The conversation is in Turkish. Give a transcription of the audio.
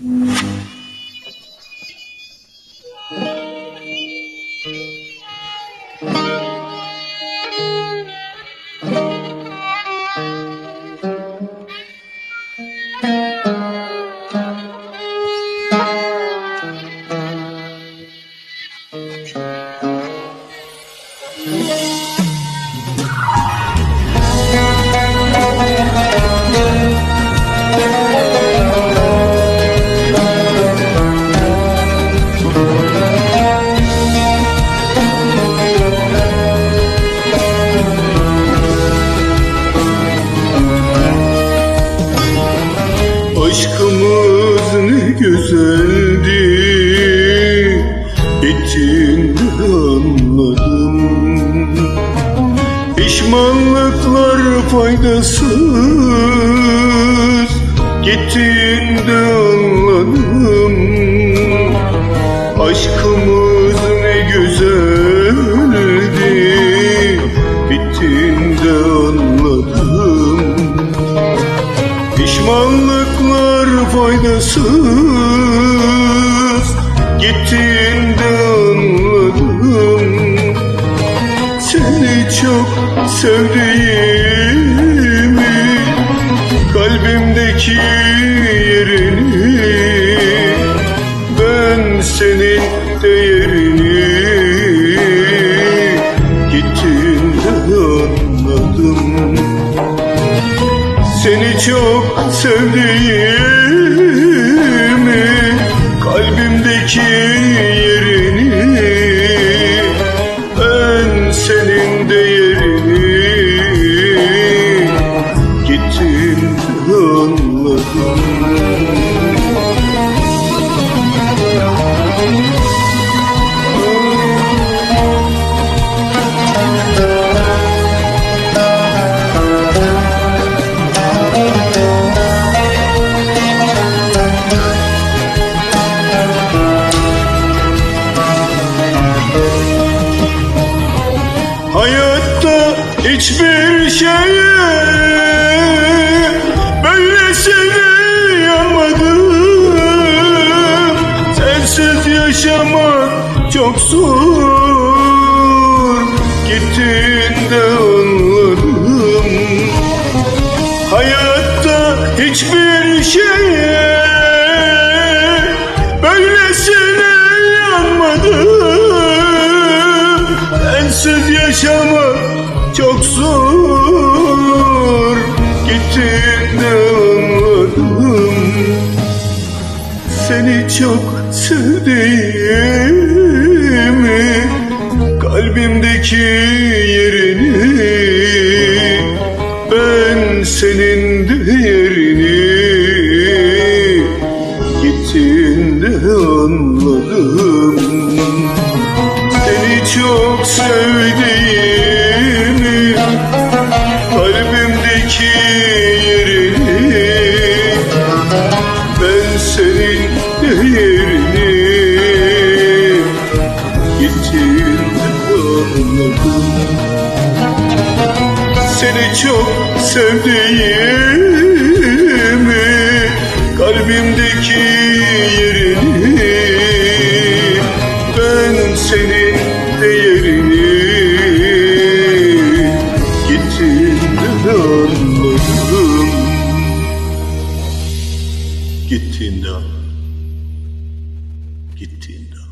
Aşkımız Pişmanlıklar faydasız Gittiğinde anladım. Aşkımız ne güzeldi Bittiğinde anladım. Pişmanlıklar faydasız Gittiğinde anladım. Seni çok sevdiğimi Kalbimdeki yerini Ben senin değerini Gittiğinde anladım. Seni çok sevdiğimi Kalbimdeki yerini hiçbir şeye böylesine yanmadım Sensiz yaşamak çok zor. Gittiğinde anladım Hayatta hiçbir şeye Sensiz yaşamak çok zor. Gittiğinde anladım Seni çok sevdiğimi Kalbimdeki yerini sevdiğimi Kalbimdeki yerini Ben senin değerini Gittiğinde anladım Seni çok sevdiğimi Kalbimdeki yerini Gittiğinde anladım Gittiğinde anladım